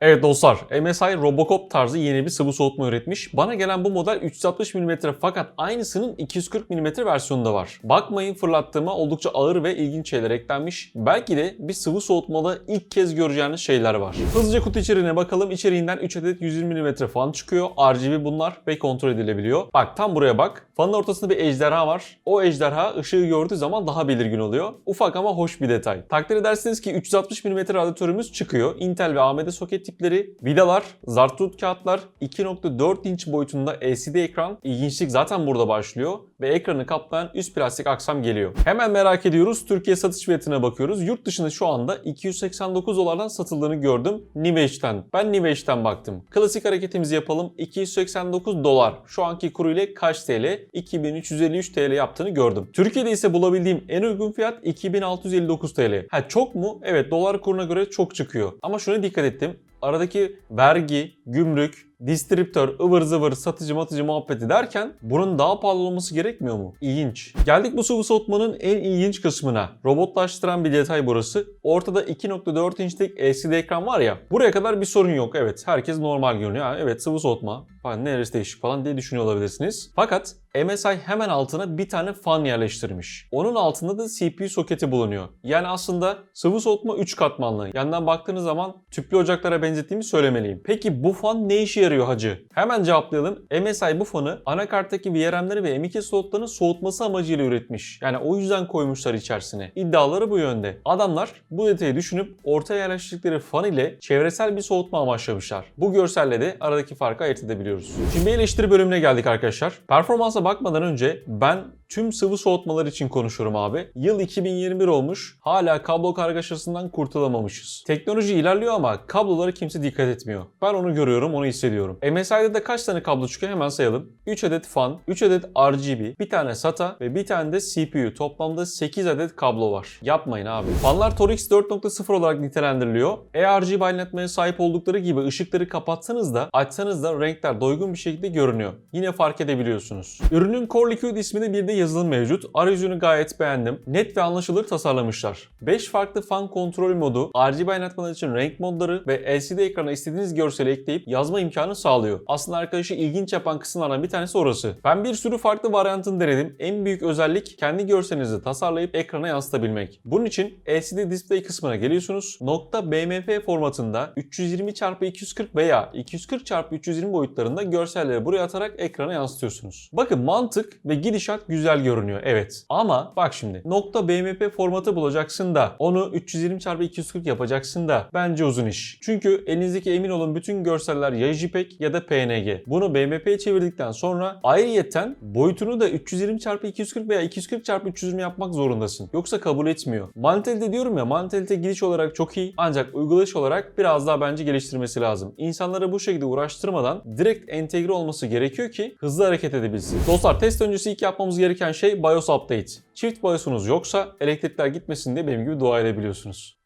Evet dostlar, MSI Robocop tarzı yeni bir sıvı soğutma üretmiş. Bana gelen bu model 360 mm fakat aynısının 240 mm versiyonu da var. Bakmayın fırlattığıma oldukça ağır ve ilginç şeyler eklenmiş. Belki de bir sıvı soğutmada ilk kez göreceğiniz şeyler var. Hızlıca kutu içeriğine bakalım. İçeriğinden 3 adet 120 mm fan çıkıyor. RGB bunlar ve kontrol edilebiliyor. Bak tam buraya bak. Fanın ortasında bir ejderha var. O ejderha ışığı gördüğü zaman daha belirgin oluyor. Ufak ama hoş bir detay. Takdir edersiniz ki 360 mm radyatörümüz çıkıyor. Intel ve AMD soket tipleri, vidalar, zartut kağıtlar, 2.4 inç boyutunda LCD ekran. İlginçlik zaten burada başlıyor ve ekranı kaplayan üst plastik aksam geliyor. Hemen merak ediyoruz. Türkiye satış fiyatına bakıyoruz. Yurt dışında şu anda 289 dolardan satıldığını gördüm Niveç'ten. Ben Niveç'ten baktım. Klasik hareketimizi yapalım. 289 dolar. Şu anki kuru ile kaç TL? 2353 TL yaptığını gördüm. Türkiye'de ise bulabildiğim en uygun fiyat 2659 TL. Ha çok mu? Evet dolar kuruna göre çok çıkıyor. Ama şuna dikkat ettim. Aradaki vergi, gümrük, distriptör, ıvır zıvır, satıcı matıcı muhabbeti derken bunun daha pahalı olması gerekmiyor mu? İlginç. Geldik bu sıvı soğutmanın en ilginç kısmına. Robotlaştıran bir detay burası. Ortada 2.4 inçlik LCD ekran var ya. Buraya kadar bir sorun yok. Evet herkes normal görünüyor. Evet sıvı soğutma falan neresi değişik falan diye düşünüyor olabilirsiniz. Fakat MSI hemen altına bir tane fan yerleştirmiş. Onun altında da CPU soketi bulunuyor. Yani aslında sıvı soğutma 3 katmanlı. Yandan baktığınız zaman tüplü ocaklara benzettiğimi söylemeliyim. Peki bu fan ne işe yarıyor hacı? Hemen cevaplayalım. MSI bu fanı anakarttaki VRM'leri ve M2 slotlarını soğutması amacıyla üretmiş. Yani o yüzden koymuşlar içerisine. İddiaları bu yönde. Adamlar bu detayı düşünüp ortaya yerleştirdikleri fan ile çevresel bir soğutma amaçlamışlar. Bu görselle de aradaki farkı ayırt edebiliyoruz. Şimdi bir eleştiri bölümüne geldik arkadaşlar. Performansa bakmadan önce ben tüm sıvı soğutmalar için konuşuyorum abi. Yıl 2021 olmuş. Hala kablo kargaşasından kurtulamamışız. Teknoloji ilerliyor ama kablolara kimse dikkat etmiyor. Ben onu görüyorum, onu hissediyorum. MSI'de de kaç tane kablo çıkıyor hemen sayalım. 3 adet fan, 3 adet RGB, bir tane SATA ve bir tane de CPU. Toplamda 8 adet kablo var. Yapmayın abi. Fanlar Torx 4.0 olarak nitelendiriliyor. ERGB aydınlatmaya sahip oldukları gibi ışıkları kapatsanız da açsanız da renkler doygun bir şekilde görünüyor. Yine fark edebiliyorsunuz. Ürünün Core Liquid isminde bir de yazılım mevcut. Arayüzünü gayet beğendim. Net ve anlaşılır tasarlamışlar. 5 farklı fan kontrol modu, RGB aydınlatmalar için renk modları ve LCD ekrana istediğiniz görseli ekleyip yazma imkanı sağlıyor. Aslında arkadaşı ilginç yapan kısımlardan bir tanesi orası. Ben bir sürü farklı varyantını denedim. En büyük özellik kendi görselinizi tasarlayıp ekrana yansıtabilmek. Bunun için LCD display kısmına geliyorsunuz. Nokta BMP formatında 320x240 veya 240x320 boyutlarında görselleri buraya atarak ekrana yansıtıyorsunuz. Bakın mantık ve gidişat güzel görünüyor evet. Ama bak şimdi nokta BMP formatı bulacaksın da onu 320x240 yapacaksın da bence uzun iş. Çünkü elinizdeki emin olun bütün görseller ya JPEG ya da PNG. Bunu BMP'ye çevirdikten sonra ayrıyeten boyutunu da 320x240 veya 240x320 yapmak zorundasın. Yoksa kabul etmiyor. Mantelite diyorum ya mantelite gidiş olarak çok iyi ancak uygulayış olarak biraz daha bence geliştirmesi lazım. İnsanları bu şekilde uğraştırmadan direkt entegre olması gerekiyor ki hızlı hareket edebilsin. Dostlar test öncesi ilk yapmamız gereken şey BIOS update. Çift BIOS'unuz yoksa elektrikler gitmesin diye benim gibi dua edebiliyorsunuz.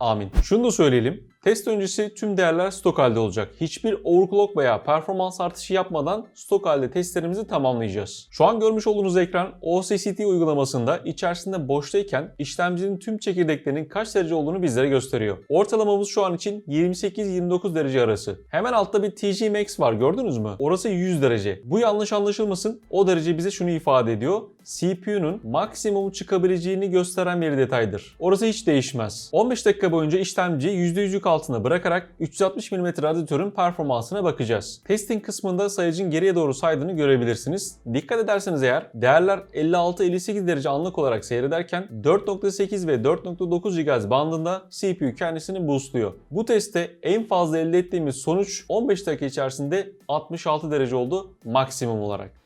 Amin. Şunu da söyleyelim. Test öncesi tüm değerler stok halde olacak. Hiçbir overclock veya performans artışı yapmadan stok halde testlerimizi tamamlayacağız. Şu an görmüş olduğunuz ekran OCCT uygulamasında içerisinde boştayken işlemcinin tüm çekirdeklerinin kaç derece olduğunu bizlere gösteriyor. Ortalamamız şu an için 28-29 derece arası. Hemen altta bir TG Max var gördünüz mü? Orası 100 derece. Bu yanlış anlaşılmasın. O derece bize şunu ifade ediyor. CPU'nun maksimum çıkabileceğini gösteren bir detaydır. Orası hiç değişmez. 15 dakika boyunca işlemciyi %100'lük altına bırakarak 360 mm radyatörün performansına bakacağız. Testing kısmında sayacın geriye doğru saydığını görebilirsiniz. Dikkat ederseniz eğer değerler 56-58 derece anlık olarak seyrederken 4.8 ve 4.9 GHz bandında CPU kendisini boostluyor. Bu testte en fazla elde ettiğimiz sonuç 15 dakika içerisinde 66 derece oldu maksimum olarak.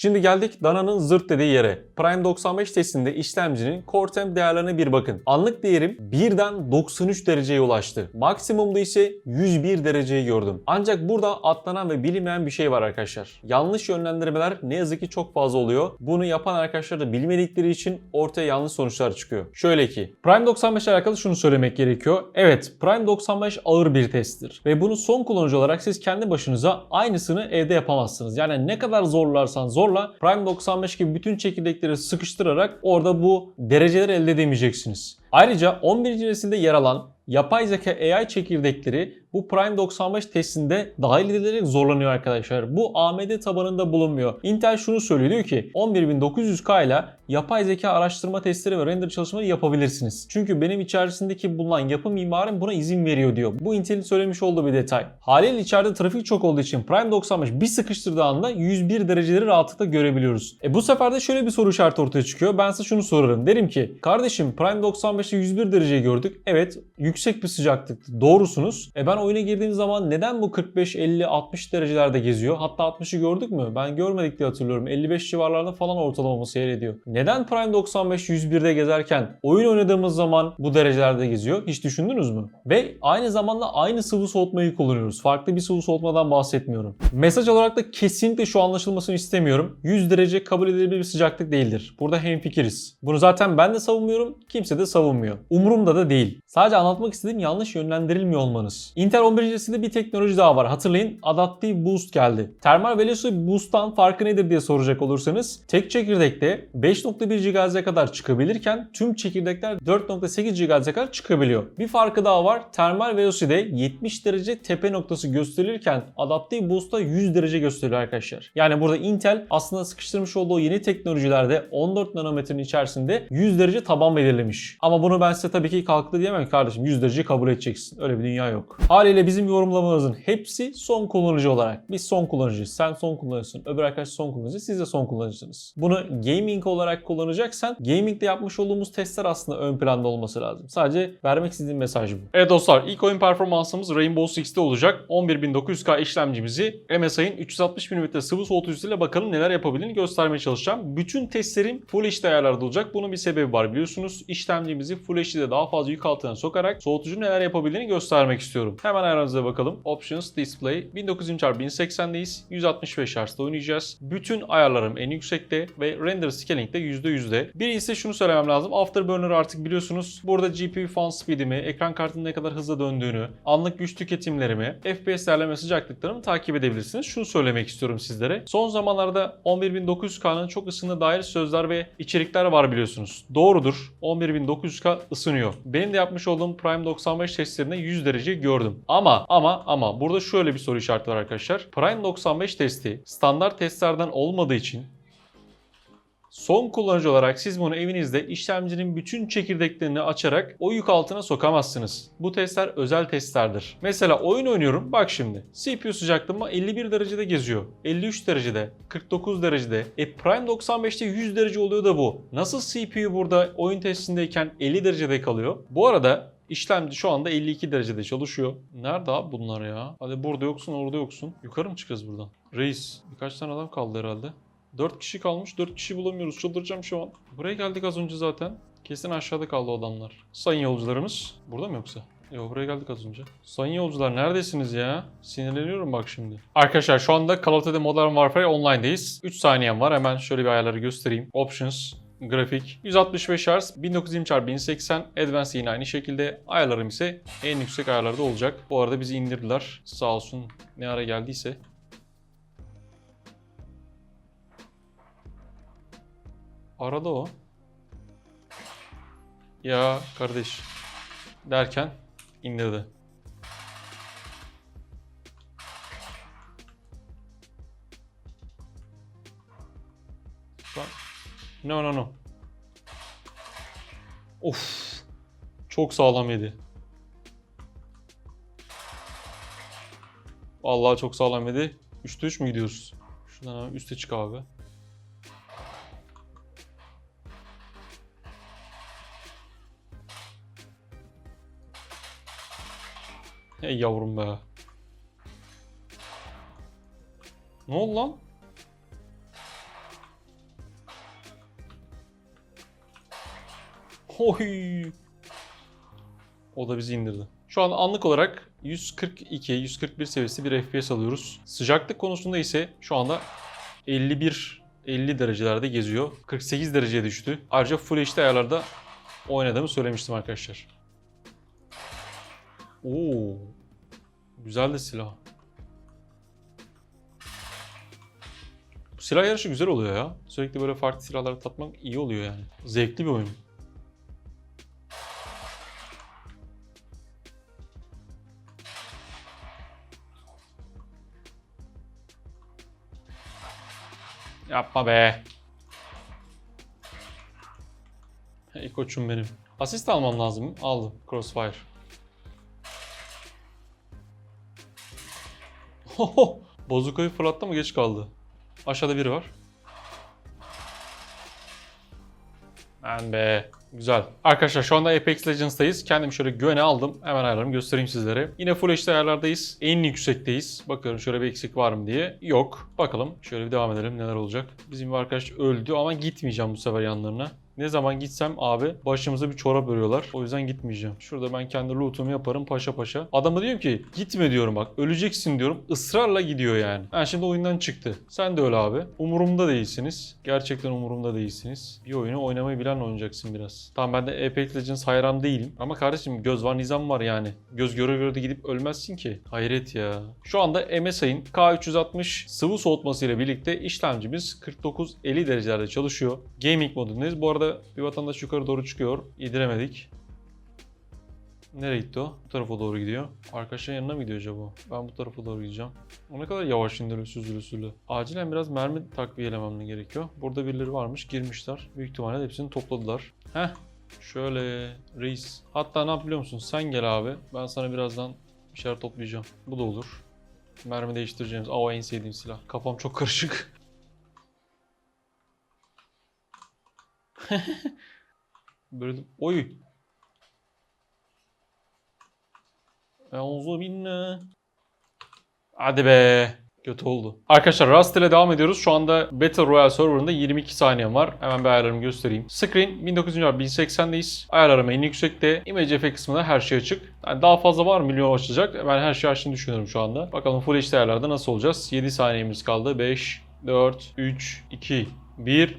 Şimdi geldik Dana'nın zırt dediği yere. Prime 95 testinde işlemcinin core temp değerlerine bir bakın. Anlık değerim birden 93 dereceye ulaştı. Maksimumda ise 101 dereceyi gördüm. Ancak burada atlanan ve bilinmeyen bir şey var arkadaşlar. Yanlış yönlendirmeler ne yazık ki çok fazla oluyor. Bunu yapan arkadaşlar da bilmedikleri için ortaya yanlış sonuçlar çıkıyor. Şöyle ki Prime 95 ile alakalı şunu söylemek gerekiyor. Evet Prime 95 ağır bir testtir. Ve bunu son kullanıcı olarak siz kendi başınıza aynısını evde yapamazsınız. Yani ne kadar zorlarsan zorla Prime 95 gibi bütün çekirdekleri sıkıştırarak orada bu dereceleri elde edemeyeceksiniz. Ayrıca 11. nesilde yer alan yapay zeka AI çekirdekleri bu Prime 95 testinde dahil edilerek zorlanıyor arkadaşlar. Bu AMD tabanında bulunmuyor. Intel şunu söylüyor diyor ki 11900K ile yapay zeka araştırma testleri ve render çalışmaları yapabilirsiniz. Çünkü benim içerisindeki bulunan yapı mimarım buna izin veriyor diyor. Bu Intel'in söylemiş olduğu bir detay. Haliyle içeride trafik çok olduğu için Prime 95 bir sıkıştırdığı anda 101 dereceleri rahatlıkla görebiliyoruz. E bu sefer de şöyle bir soru işareti ortaya çıkıyor. Ben size şunu sorarım. Derim ki kardeşim Prime 95'te 101 dereceyi gördük. Evet yüksek bir sıcaklıktı. Doğrusunuz. E ben oyuna girdiğim zaman neden bu 45, 50, 60 derecelerde geziyor? Hatta 60'ı gördük mü? Ben görmedik diye hatırlıyorum. 55 civarlarda falan ortalama seyrediyor. Neden Prime 95 101'de gezerken oyun oynadığımız zaman bu derecelerde geziyor? Hiç düşündünüz mü? Ve aynı zamanda aynı sıvı soğutmayı kullanıyoruz. Farklı bir sıvı soğutmadan bahsetmiyorum. Mesaj olarak da kesinlikle şu anlaşılmasını istemiyorum. 100 derece kabul edilebilir bir sıcaklık değildir. Burada hemfikiriz. Bunu zaten ben de savunmuyorum. Kimse de savunmuyor. Umurumda da değil. Sadece anlatmak istediğim yanlış yönlendirilmiyor olmanız. Intel 11. nesilde bir teknoloji daha var. Hatırlayın Adaptive Boost geldi. Thermal Velocity Boost'tan farkı nedir diye soracak olursanız tek çekirdekte 5.1 GHz'e kadar çıkabilirken tüm çekirdekler 4.8 GHz'e kadar çıkabiliyor. Bir farkı daha var. Thermal Velocity'de 70 derece tepe noktası gösterilirken Adaptive Boost'ta 100 derece gösteriyor arkadaşlar. Yani burada Intel aslında sıkıştırmış olduğu yeni teknolojilerde 14 nanometrenin içerisinde 100 derece taban belirlemiş. Ama bunu ben size tabii ki kalktı diyemem kardeşim 100 derece kabul edeceksin. Öyle bir dünya yok. Haliyle bizim yorumlamamızın hepsi son kullanıcı olarak. Biz son kullanıcıyız. Sen son kullanıcısın. Öbür arkadaş son kullanıcı. Siz de son kullanıcısınız. Bunu gaming olarak kullanacaksan gaming'de yapmış olduğumuz testler aslında ön planda olması lazım. Sadece vermek istediğim mesaj bu. Evet dostlar ilk oyun performansımız Rainbow Six'te olacak. 11900K işlemcimizi MSI'ın 360 mm sıvı soğutucusuyla bakalım neler yapabildiğini göstermeye çalışacağım. Bütün testlerim Full HD ayarlarda olacak. Bunun bir sebebi var biliyorsunuz. İşlemcimizi Full HD'de daha fazla yük altına sokarak soğutucu neler yapabildiğini göstermek istiyorum. Hemen ayarlarınıza bakalım. Options, Display. 1920x1080'deyiz. 165 Hz'da oynayacağız. Bütün ayarlarım en yüksekte ve render scaling de %100'de. Birincisi şunu söylemem lazım. Afterburner artık biliyorsunuz. Burada GPU fan speed'imi, ekran kartının ne kadar hızlı döndüğünü, anlık güç tüketimlerimi, FPS değerleme sıcaklıklarımı takip edebilirsiniz. Şunu söylemek istiyorum sizlere. Son zamanlarda 11900K'nın çok ısındığına dair sözler ve içerikler var biliyorsunuz. Doğrudur. 11900K ısınıyor. Benim de yapmış olduğum Prime 95 testlerinde 100 derece gördüm. Ama ama ama burada şöyle bir soru işareti var arkadaşlar. Prime 95 testi standart testlerden olmadığı için Son kullanıcı olarak siz bunu evinizde işlemcinin bütün çekirdeklerini açarak o yük altına sokamazsınız. Bu testler özel testlerdir. Mesela oyun oynuyorum bak şimdi. CPU sıcaklığım 51 derecede geziyor. 53 derecede, 49 derecede. E Prime 95'te 100 derece oluyor da bu. Nasıl CPU burada oyun testindeyken 50 derecede kalıyor? Bu arada İşlemci şu anda 52 derecede çalışıyor. Nerede abi bunlar ya? Hadi burada yoksun orada yoksun. Yukarı mı çıkacağız buradan? Reis. Birkaç tane adam kaldı herhalde. 4 kişi kalmış. 4 kişi bulamıyoruz. Çıldıracağım şu an. Buraya geldik az önce zaten. Kesin aşağıda kaldı adamlar. Sayın yolcularımız. Burada mı yoksa? Yok buraya geldik az önce. Sayın yolcular neredesiniz ya? Sinirleniyorum bak şimdi. Arkadaşlar şu anda Call of Duty Modern Warfare Online'dayız. 3 saniyem var. Hemen şöyle bir ayarları göstereyim. Options, grafik 165 Hz 1920x1080 Advanced yine aynı şekilde ayarlarım ise en yüksek ayarlarda olacak. Bu arada bizi indirdiler. Sağ olsun ne ara geldiyse. Arada o. Ya kardeş derken indirdi. No no no. Of. Çok sağlam yedi. Vallahi çok sağlam yedi. 3'te 3 mü gidiyoruz? Şuradan hemen üste çık abi. Hey yavrum be. Ne oldu lan? Oy. O da bizi indirdi. Şu an anlık olarak 142-141 seviyesi bir FPS alıyoruz. Sıcaklık konusunda ise şu anda 51 50 derecelerde geziyor. 48 dereceye düştü. Ayrıca Full HD ayarlarda oynadığımı söylemiştim arkadaşlar. Oo. Güzel de silah. Bu silah yarışı güzel oluyor ya. Sürekli böyle farklı silahları tatmak iyi oluyor yani. Zevkli bir oyun. Yapma be. Hey koçum benim. Asist almam lazım. Aldım. Crossfire. Hoho. Bozukayı fırlattı mı geç kaldı. Aşağıda biri var. Ben be. Güzel. Arkadaşlar şu anda Apex Legends'tayız. Kendimi şöyle güvene aldım. Hemen ayarlarımı göstereyim sizlere. Yine Full HD ayarlardayız. En yüksekteyiz. Bakıyorum şöyle bir eksik var mı diye. Yok. Bakalım. Şöyle bir devam edelim. Neler olacak. Bizim bir arkadaş öldü ama gitmeyeceğim bu sefer yanlarına. Ne zaman gitsem abi başımıza bir çorap örüyorlar. O yüzden gitmeyeceğim. Şurada ben kendi lootumu yaparım paşa paşa. Adama diyorum ki gitme diyorum bak öleceksin diyorum. Israrla gidiyor yani. Ha şimdi oyundan çıktı. Sen de öyle abi. Umurumda değilsiniz. Gerçekten umurumda değilsiniz. Bir oyunu oynamayı bilen oynayacaksın biraz. Tamam ben de Apex Legends hayran değilim. Ama kardeşim göz var nizam var yani. Göz göre göre de gidip ölmezsin ki. Hayret ya. Şu anda MSI'ın K360 sıvı soğutması ile birlikte işlemcimiz 49-50 derecelerde çalışıyor. Gaming modundayız. Bu arada bir vatandaş yukarı doğru çıkıyor. İdiremedik. Nereye gitti o? Bu tarafa doğru gidiyor. Arkadaşın yanına mı gidiyor acaba? Ben bu tarafa doğru gideceğim. O ne kadar yavaş indiriyor süzülü süzülü. Acilen biraz mermi takviyelemem gerekiyor. Burada birileri varmış girmişler. Büyük ihtimalle hepsini topladılar. Heh. Şöyle reis. Hatta ne yap biliyor musun? Sen gel abi. Ben sana birazdan bir şeyler toplayacağım. Bu da olur. Mermi değiştireceğimiz. Aa en sevdiğim silah. Kafam çok karışık. Böyle oy. Euzu binne. Hadi be. Kötü oldu. Arkadaşlar Rust ile devam ediyoruz. Şu anda Battle Royale serverında 22 saniyem var. Hemen bir ayarlarımı göstereyim. Screen 1900 1080'deyiz. Ayarlarım en yüksekte. Image FX kısmında her şey açık. Yani daha fazla var milyon açacak. Ben her şeyi açtığını düşünüyorum şu anda. Bakalım Full HD ayarlarda nasıl olacağız? 7 saniyemiz kaldı. 5, 4, 3, 2, 1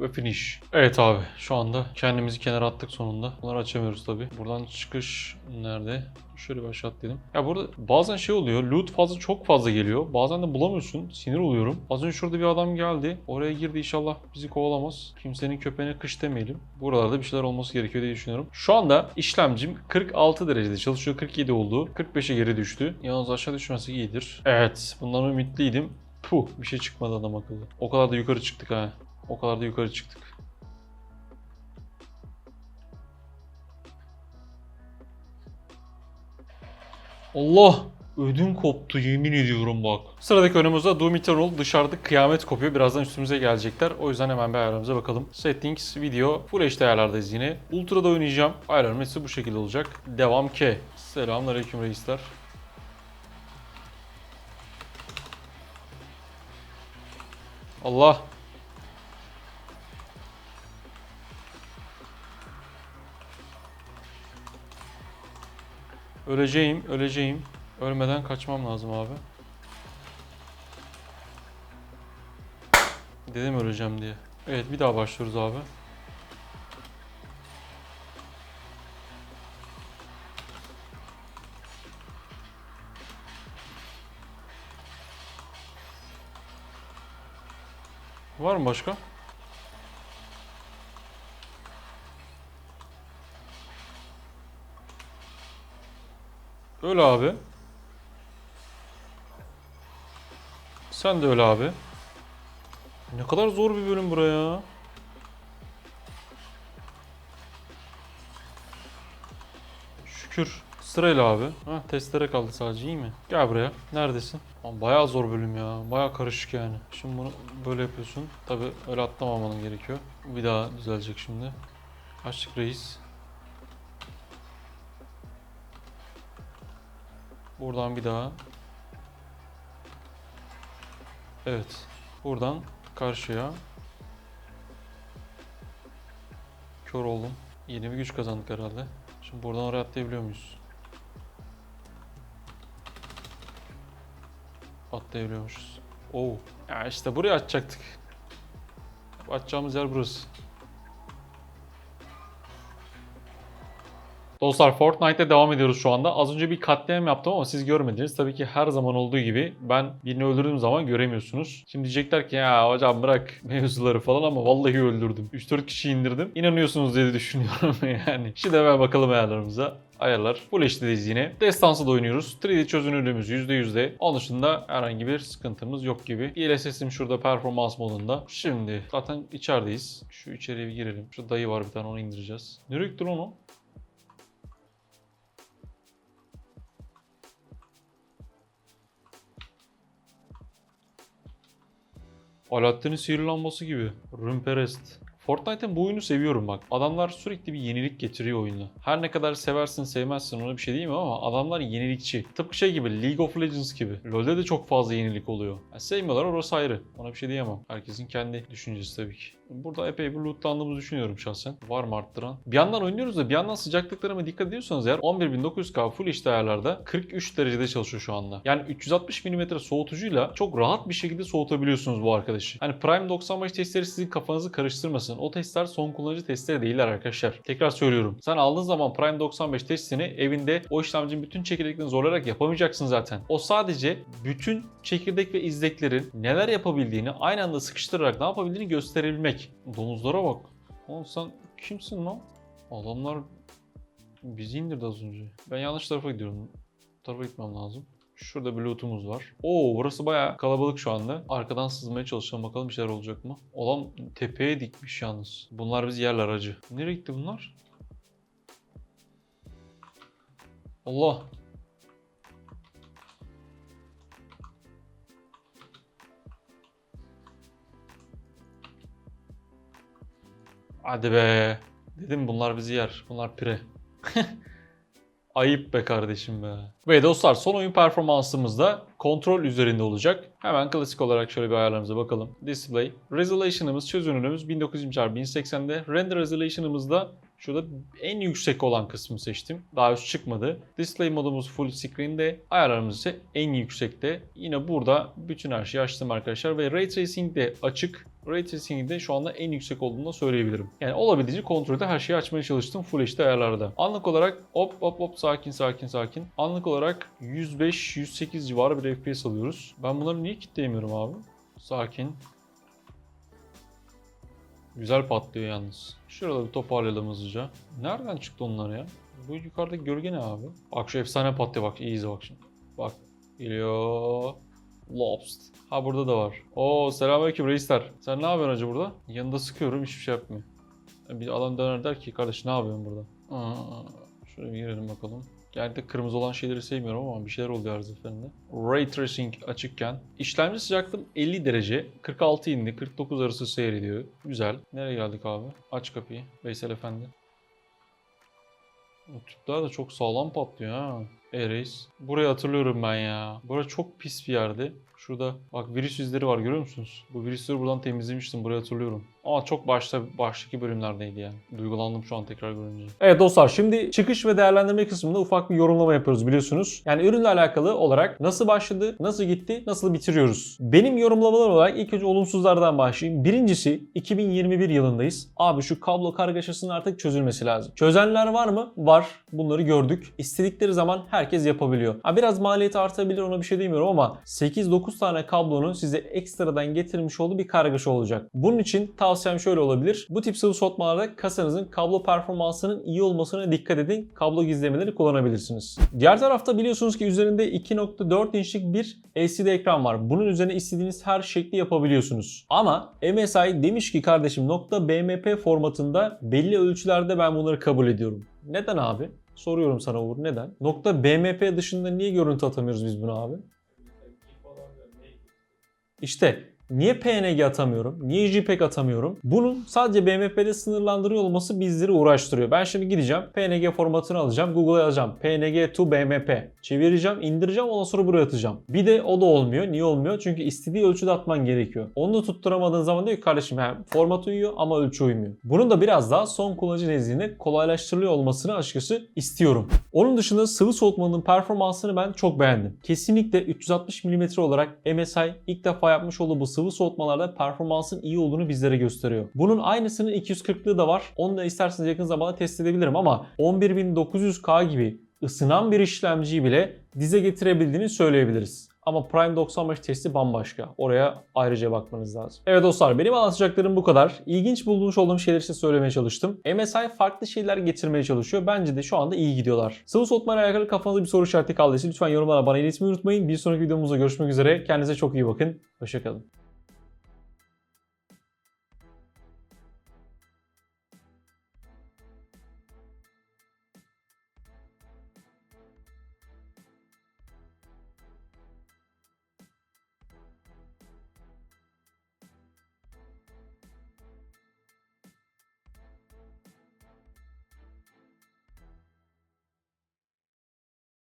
ve finish. Evet abi şu anda kendimizi kenara attık sonunda. Bunları açamıyoruz tabi. Buradan çıkış nerede? Şöyle bir aşağı atlayalım. Ya burada bazen şey oluyor. Loot fazla çok fazla geliyor. Bazen de bulamıyorsun. Sinir oluyorum. Az önce şurada bir adam geldi. Oraya girdi inşallah bizi kovalamaz. Kimsenin köpeğine kış demeyelim. Buralarda bir şeyler olması gerekiyor diye düşünüyorum. Şu anda işlemcim 46 derecede çalışıyor. 47 oldu. 45'e geri düştü. Yalnız aşağı düşmesi iyidir. Evet. Bundan ümitliydim. Puh bir şey çıkmadı adam akıllı. O kadar da yukarı çıktık ha. O kadar da yukarı çıktık. Allah! Ödüm koptu yemin ediyorum bak. Sıradaki önümüzde Doom Eternal dışarıda kıyamet kopuyor. Birazdan üstümüze gelecekler. O yüzden hemen bir ayarlarımıza bakalım. Settings, video, Full HD ayarlardayız yine. Ultra'da oynayacağım. Ayarlarım bu şekilde olacak. Devam ki. Selamünaleyküm reisler. Allah! Öleceğim, öleceğim. Ölmeden kaçmam lazım abi. Dedim öleceğim diye. Evet bir daha başlıyoruz abi. Var mı başka? Öyle abi. Sen de öyle abi. Ne kadar zor bir bölüm buraya. Şükür. Sırayla abi. Ha testere kaldı sadece iyi mi? Gel buraya. Neredesin? Ama bayağı zor bölüm ya. Bayağı karışık yani. Şimdi bunu böyle yapıyorsun. Tabi öyle atlamaman gerekiyor. Bir daha düzelecek şimdi. Açtık reis. Buradan bir daha. Evet. Buradan karşıya. Kör oldum. Yeni bir güç kazandık herhalde. Şimdi buradan oraya atlayabiliyor muyuz? Atlayabiliyormuşuz. Oo. Ya işte buraya atacaktık. Atacağımız yer burası. Dostlar Fortnite'te devam ediyoruz şu anda. Az önce bir katliam yaptım ama siz görmediniz. Tabii ki her zaman olduğu gibi ben birini öldürdüğüm zaman göremiyorsunuz. Şimdi diyecekler ki ya hocam bırak mevzuları falan ama vallahi öldürdüm. 3-4 kişi indirdim. İnanıyorsunuz diye düşünüyorum yani. Şimdi hemen bakalım ayarlarımıza. Ayarlar. Full HD'deyiz yine. Destansı da oynuyoruz. 3D çözünürlüğümüz %100'de. Onun dışında herhangi bir sıkıntımız yok gibi. ILSS'im şurada performans modunda. Şimdi zaten içerideyiz. Şu içeriye bir girelim. Şu dayı var bir tane onu indireceğiz. Nereye gitti lan Alaaddin'in sihirli lambası gibi. Rümperest. Fortnite'ın bu oyunu seviyorum bak. Adamlar sürekli bir yenilik getiriyor oyuna. Her ne kadar seversin sevmezsin ona bir şey diyeyim ama adamlar yenilikçi. Tıpkı şey gibi League of Legends gibi. LoL'de de çok fazla yenilik oluyor. Yani sevmiyorlar orası ayrı. Ona bir şey diyemem. Herkesin kendi düşüncesi tabii ki. Burada epey bir lootlandığımızı düşünüyorum şahsen. Var mı arttıran? Bir yandan oynuyoruz da bir yandan sıcaklıklarıma dikkat ediyorsanız eğer 11900K Full HD ayarlarda 43 derecede çalışıyor şu anda. Yani 360 mm soğutucuyla çok rahat bir şekilde soğutabiliyorsunuz bu arkadaşı. Hani Prime 95 testleri sizin kafanızı karıştırmasın. O testler son kullanıcı testleri değiller arkadaşlar. Tekrar söylüyorum. Sen aldığın zaman Prime 95 testini evinde o işlemcinin bütün çekirdeklerini zorlayarak yapamayacaksın zaten. O sadece bütün çekirdek ve izleklerin neler yapabildiğini aynı anda sıkıştırarak ne yapabildiğini gösterebilmek. Domuzlara bak. Oğlum sen kimsin lan? Adamlar bizi indirdi az önce. Ben yanlış tarafa gidiyorum. Tarafa gitmem lazım. Şurada bir lootumuz var. Oo burası bayağı kalabalık şu anda. Arkadan sızmaya çalışalım bakalım bir şeyler olacak mı? Olan tepeye dikmiş yalnız. Bunlar bizi yerler acı. Nereye gitti bunlar? Allah. Hadi be. Dedim bunlar bizi yer. Bunlar pire. Ayıp be kardeşim be. Ve dostlar son oyun performansımızda kontrol üzerinde olacak. Hemen klasik olarak şöyle bir ayarlarımıza bakalım. Display. Resolution'ımız, çözünürlüğümüz 1920x1080'de. Render Resolution'ımız da Şurada en yüksek olan kısmı seçtim. Daha üst çıkmadı. Display modumuz full screen'de. Ayarlarımız ise en yüksekte. Yine burada bütün her şeyi açtım arkadaşlar. Ve Ray Tracing de açık. Ray Tracing'i de şu anda en yüksek olduğunu söyleyebilirim. Yani olabildiğince kontrolde her şeyi açmaya çalıştım full HD ayarlarda. Anlık olarak hop hop hop sakin sakin sakin. Anlık olarak 105-108 civarı bir FPS alıyoruz. Ben bunları niye kitleyemiyorum abi? Sakin. Güzel patlıyor yalnız. Şurada bir toparlayalım hızlıca. Nereden çıktı onlar ya? Bu yukarıdaki gölge ne abi? Bak şu efsane patlıyor bak. iyi izle bak şimdi. Bak. Geliyor. Lobst. Ha burada da var. Oo selamünaleyküm reisler. Sen ne yapıyorsun acı burada? Yanında sıkıyorum hiçbir şey yapmıyor. Bir adam döner der ki kardeş ne yapıyorsun burada? Aa, şöyle bir girelim bakalım. Genellikle kırmızı olan şeyleri sevmiyorum ama bir şeyler oluyor her seferinde. Ray Tracing açıkken. işlemci sıcaklığım 50 derece. 46 indi. 49 arası seyrediyor. Güzel. Nereye geldik abi? Aç kapıyı. Veysel Efendi. O tüpler de çok sağlam patlıyor ha. E reis. Burayı hatırlıyorum ben ya. Burası çok pis bir yerdi. Şurada bak virüs izleri var görüyor musunuz? Bu virüsleri buradan temizlemiştim burayı hatırlıyorum. Ama çok başta baştaki bölümlerdeydi yani. Duygulandım şu an tekrar görünce. Evet dostlar şimdi çıkış ve değerlendirme kısmında ufak bir yorumlama yapıyoruz biliyorsunuz. Yani ürünle alakalı olarak nasıl başladı, nasıl gitti, nasıl bitiriyoruz. Benim yorumlamalar olarak ilk önce olumsuzlardan başlayayım. Birincisi 2021 yılındayız. Abi şu kablo kargaşasının artık çözülmesi lazım. Çözenler var mı? Var. Bunları gördük. İstedikleri zaman herkes yapabiliyor. Ha biraz maliyeti artabilir ona bir şey demiyorum ama 8-9 tane kablonun size ekstradan getirmiş olduğu bir kargaşa olacak. Bunun için tavsiyem şöyle olabilir. Bu tip sıvı soğutmalarda kasanızın kablo performansının iyi olmasına dikkat edin. Kablo gizlemeleri kullanabilirsiniz. Diğer tarafta biliyorsunuz ki üzerinde 2.4 inçlik bir LCD ekran var. Bunun üzerine istediğiniz her şekli yapabiliyorsunuz. Ama MSI demiş ki kardeşim .bmp formatında belli ölçülerde ben bunları kabul ediyorum. Neden abi? Soruyorum sana Uğur neden? .bmp dışında niye görüntü atamıyoruz biz bunu abi? İşte Niye PNG atamıyorum? Niye JPEG atamıyorum? Bunun sadece BMP'de sınırlandırıyor olması bizleri uğraştırıyor. Ben şimdi gideceğim PNG formatını alacağım. Google'a yazacağım. PNG to BMP. Çevireceğim, indireceğim ondan sonra buraya atacağım. Bir de o da olmuyor. Niye olmuyor? Çünkü istediği ölçüde atman gerekiyor. Onu da tutturamadığın zaman diyor ki kardeşim hem format uyuyor ama ölçü uymuyor. Bunun da biraz daha son kullanıcı nezdinde kolaylaştırılıyor olmasını açıkçası istiyorum. Onun dışında sıvı soğutmanın performansını ben çok beğendim. Kesinlikle 360 mm olarak MSI ilk defa yapmış olduğu bu sıvı soğutmalarda performansın iyi olduğunu bizlere gösteriyor. Bunun aynısının 240'lığı da var. Onu da isterseniz yakın zamanda test edebilirim ama 11900K gibi ısınan bir işlemciyi bile dize getirebildiğini söyleyebiliriz. Ama Prime 95 testi bambaşka. Oraya ayrıca bakmanız lazım. Evet dostlar benim anlatacaklarım bu kadar. İlginç bulmuş olduğum şeyleri size söylemeye çalıştım. MSI farklı şeyler getirmeye çalışıyor. Bence de şu anda iyi gidiyorlar. Sıvı soğutma ile alakalı kafanızda bir soru işareti kaldıysa lütfen yorumlara bana iletmeyi unutmayın. Bir sonraki videomuzda görüşmek üzere. Kendinize çok iyi bakın. Hoşçakalın.